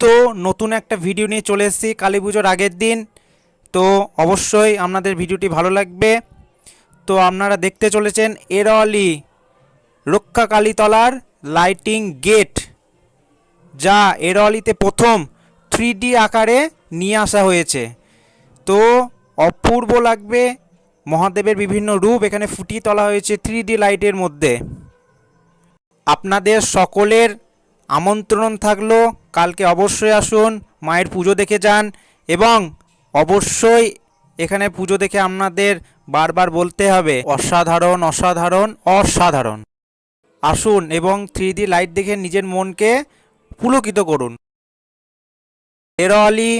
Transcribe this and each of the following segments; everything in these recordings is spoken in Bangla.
তো নতুন একটা ভিডিও নিয়ে চলে এসেছি কালী পুজোর আগের দিন। তো অবশ্যই আপনাদের ভিডিওটি ভালো লাগবে। তো আপনারা দেখতে চলেছেন এরওয়ালি রক্ষা কালীতলার লাইটিং গেট যা এরওয়ালিতে প্রথম থ্রি আকারে নিয়ে আসা হয়েছে। তো অপূর্ব লাগবে, মহাদেবের বিভিন্ন রূপ এখানে ফুটিয়ে তোলা হয়েছে থ্রি লাইটের মধ্যে। আপনাদের সকলের আমন্ত্রণ থাকল, কালকে অবশ্যই আসুন, মায়ের পুজো দেখে যান এবং অবশ্যই এখানে পুজো দেখে আপনাদের বারবার বলতে হবে, অসাধারণ অসাধারণ অসাধারণ। আসুন এবং থ্রি ডি লাইট দেখে নিজের মনকে পুলকিত করুন। এরওয়ালি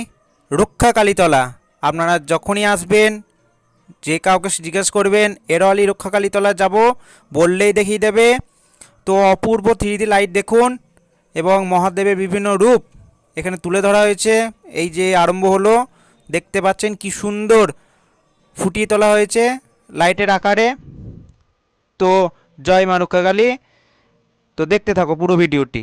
রক্ষা কালীতলা, আপনারা যখনই আসবেন, যে কাউকে জিজ্ঞেস করবেন, এরওয়ালি, রক্ষা কালীতলা যাব? বললেই দেখিয়ে দেবে। তো অপূর্ব থ্রি লাইট দেখুন এবং মহাদেবের বিভিন্ন রূপ এখানে তুলে ধরা হয়েছে। এই যে আরম্ভ হলো, দেখতে পাচ্ছেন কি সুন্দর ফুটিয়ে তোলা হয়েছে লাইটের আকারে। তো জয় মা রক্ষাকালী। তো দেখতে থাকো পুরো ভিডিওটি।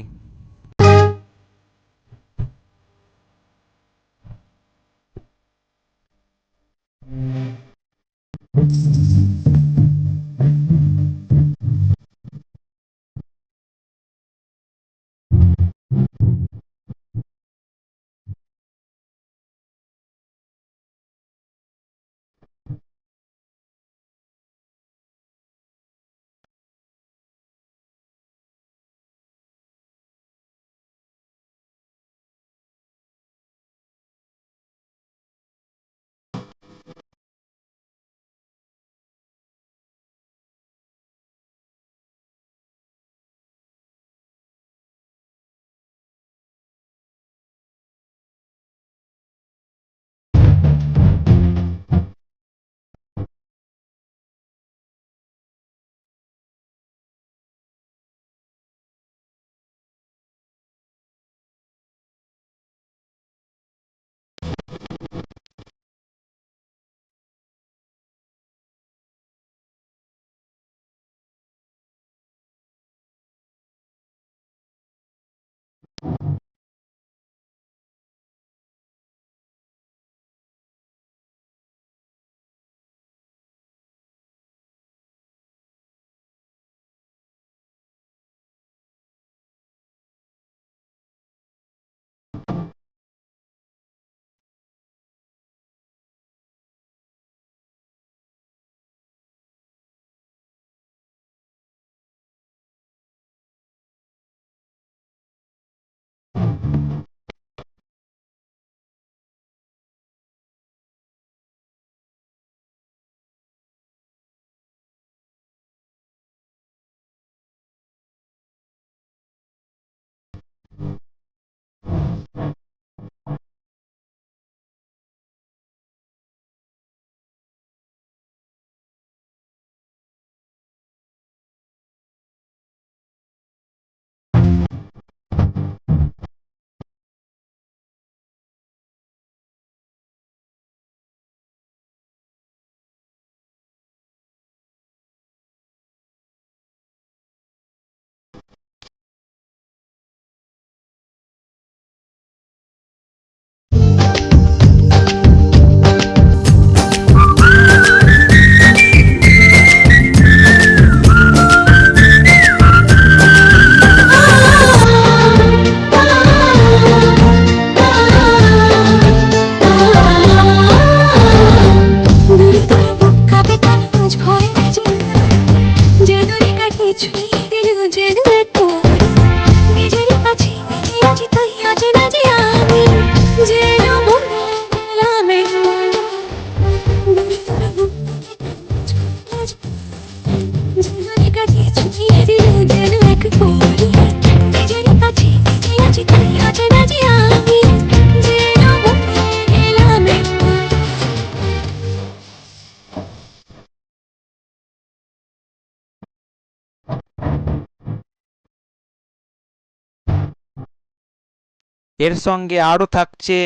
এর সঙ্গে আরও থাকছে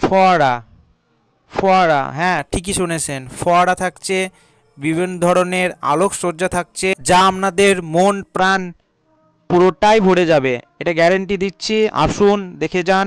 ফোয়ারা। ফোয়ারা হ্যাঁ ঠিকই শুনেছেন। ফোয়ারা থাকছে, বিভিন্ন ধরনের আলোকসজ্জা থাকছে, যা আপনাদের মন, প্রাণ পুরোটাই ভরে যাবে। এটা গ্যারেন্টি দিচ্ছি, আসুন, দেখে যান।